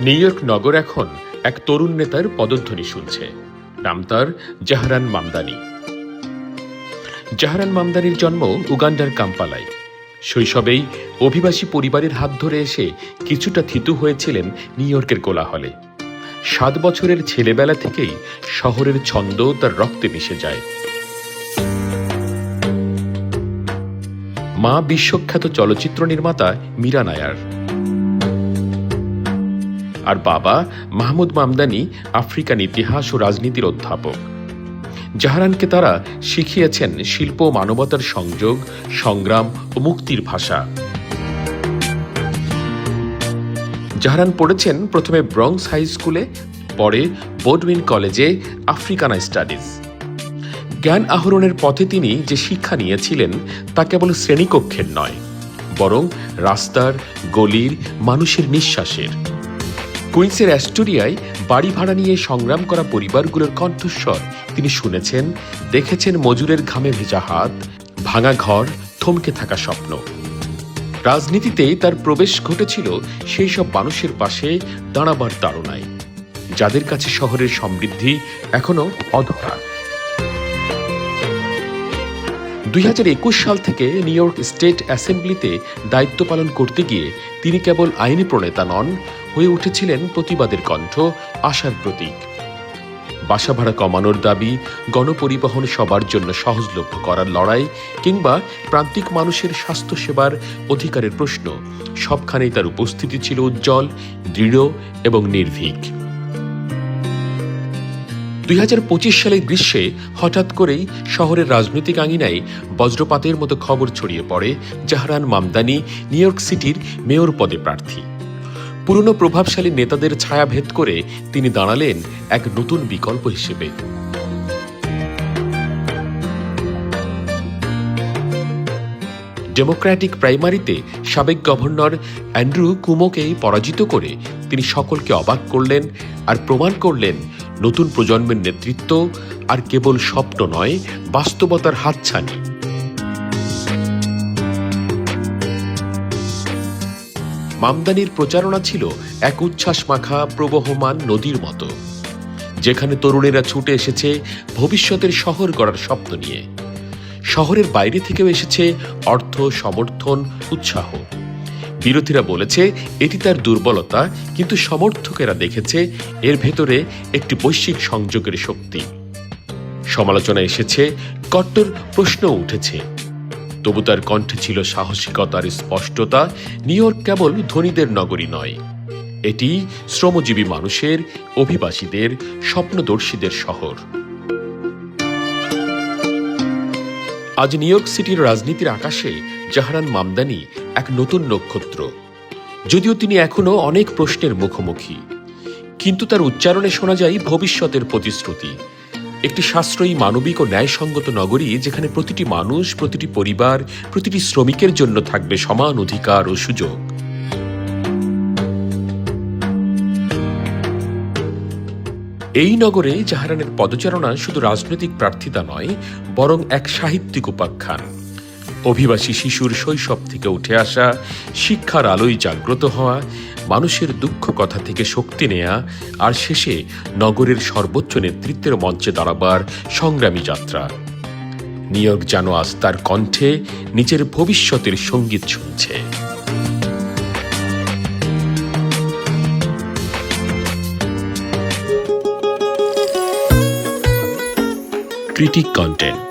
New York নগর এখন এক তরুণ নেতার পদধ্বনি শুনছে। নাম তার জাহরান মামদানি। জাহরান মামদানির জন্ম উগান্ডার কাম্পালায়। শৈশবেই অভিবাসী পরিবারের হাত ধরে এসে কিছুটা থিতু হয়েছিলেন নিউ ইয়র্কের কোলাহলে। সাত বছরের ছেলেবেলা থেকেই শহরের ছন্দ তার রক্তে মিশে যায়। মা বিশ্বখ্যাত চলচ্চিত্র নির্মাতা মীরা নায়ার আর বাবা মাহমুদ মামদানি আফ্রিকান ইতিহাস ও রাজনীতির অধ্যাপক। জাহারানকে তারা শিখিয়েছেন শিল্প মানবতার সংযোগ, সংগ্রাম ও মুক্তির ভাষা। জাহারান পড়েছেন প্রথমে ব্রংস হাই স্কুলে, পরে বোডউইন কলেজে আফ্রিকানা স্টাডিজ। জ্ঞান আহরণের পথে তিনি যে শিক্ষা নিয়েছিলেন তা কেবল শ্রেণীকক্ষের নয়, বরং রাস্তার, গলির, মানুষের নিঃশ্বাসের। কুইন্সের অ্যাস্টোরিয়ায় বাড়ি ভাড়া নিয়ে সংগ্রাম করা পরিবারগুলোর কণ্ঠস্বর। তিনি শুনেছেন, দেখেছেন মজুরের ঘামে ভেজা হাত, ভাঙা ঘর, থমকে থাকা স্বপ্ন। রাজনীতিতে তার প্রবেশ ঘটেছিল সেই সব মানুষের পাশে দাঁড়াবার তাড়নায়। যাদের কাছে শহরের সমৃদ্ধি এখনও অধরা। দুই হাজার একুশ সাল থেকে নিউ ইয়র্ক স্টেট অ্যাসেম্বলিতে দায়িত্ব পালন করতে গিয়ে তিনি কেবল আইনি প্রণেতা নন হয়ে উঠেছিলেন প্রতিবাদের কণ্ঠ, আশার প্রতীক। বাসা ভাড়া কমানোর দাবি, গণপরিবহন সবার জন্য সহজলভ্য করার লড়াই কিংবা প্রান্তিক মানুষের স্বাস্থ্যসেবার অধিকারের প্রশ্ন, সবখানেই তার উপস্থিতি ছিল উজ্জ্বল, দৃঢ় এবং নির্ভীক। দুই সালের গ্রীষ্মে হঠাৎ করেই শহরের রাজনৈতিক আঙিনায় বজ্রপাতের মতো খবর ছড়িয়ে পড়ে জাহরান মামদানি, নিউ ইয়র্ক সিটির মেয়র পদে প্রার্থী। পুরনো প্রভাবশালী নেতাদের ছায়া ভেদ করে তিনি দাঁড়ালেন এক নতুন বিকল্প হিসেবে। ডেমোক্র্যাটিক প্রাইমারিতে সাবেক গভর্নর অ্যান্ড্রু কুমোকে পরাজিত করে তিনি সকলকে অবাক করলেন আর প্রমাণ করলেন নতুন প্রজন্মের নেতৃত্ব আর কেবল স্বপ্ন নয়, বাস্তবতার হাতছানি। মামদানির প্রচারণা ছিল এক উচ্ছ্বাস মাখা প্রবহমান নদীর মতো, যেখানে তরুণেরা ছুটে এসেছে ভবিষ্যতের শহর গড়ার স্বপ্ন নিয়ে। শহরের বাইরে থেকেও এসেছে অর্থ, সমর্থন, উৎসাহ। বিরোধীরা বলেছে, এটি তার দুর্বলতা, কিন্তু সমর্থকেরা দেখেছে এর ভেতরে একটি বৈশ্বিক সংযোগের শক্তি। সমালোচনা এসেছে, কট্টর প্রশ্ন উঠেছে। তবু তার কণ্ঠে ছিল সাহসিকতার স্পষ্টতা। নিউ ইয়র্ক কেবল ধনীদের নগরী নয়। এটি শ্রমজীবী মানুষের, অভিবাসীদের, স্বপ্নদর্শীদের শহর। আজ নিউ ইয়র্ক সিটির রাজনীতির আকাশে জাহারান মামদানি এক নতুন নক্ষত্র। যদিও তিনি এখনও অনেক প্রশ্নের মুখোমুখি। কিন্তু তার উচ্চারণে শোনা যায় ভবিষ্যতের প্রতিশ্রুতি। একটি সাশ্রয়ী মানবিক ও ন্যায়সঙ্গত নগরী যেখানে প্রতিটি মানুষ, প্রতিটি পরিবার, প্রতিটি শ্রমিকের জন্য থাকবে সমান অধিকার ও সুযোগ। এই নগরে জাহারানের পদচারণা শুধু রাজনৈতিক প্রার্থিতা নয়, বরং এক সাহিত্যিক উপাখ্যান। অভিবাসী শিশুর শৈশব থেকে উঠে আসা, শিক্ষার আলোয় জাগ্রত হওয়া মানুষের দুঃখ কথা থেকে শক্তি নেয়া, আর শেষে নগরের সর্বোচ্চ নেতৃত্বের মঞ্চে দাঁড়াবার সংগ্রামী যাত্রা। নিয়োগ যেন আজ তার কণ্ঠে, নিজের ভবিষ্যতের সংগীত শুনছে। Critic content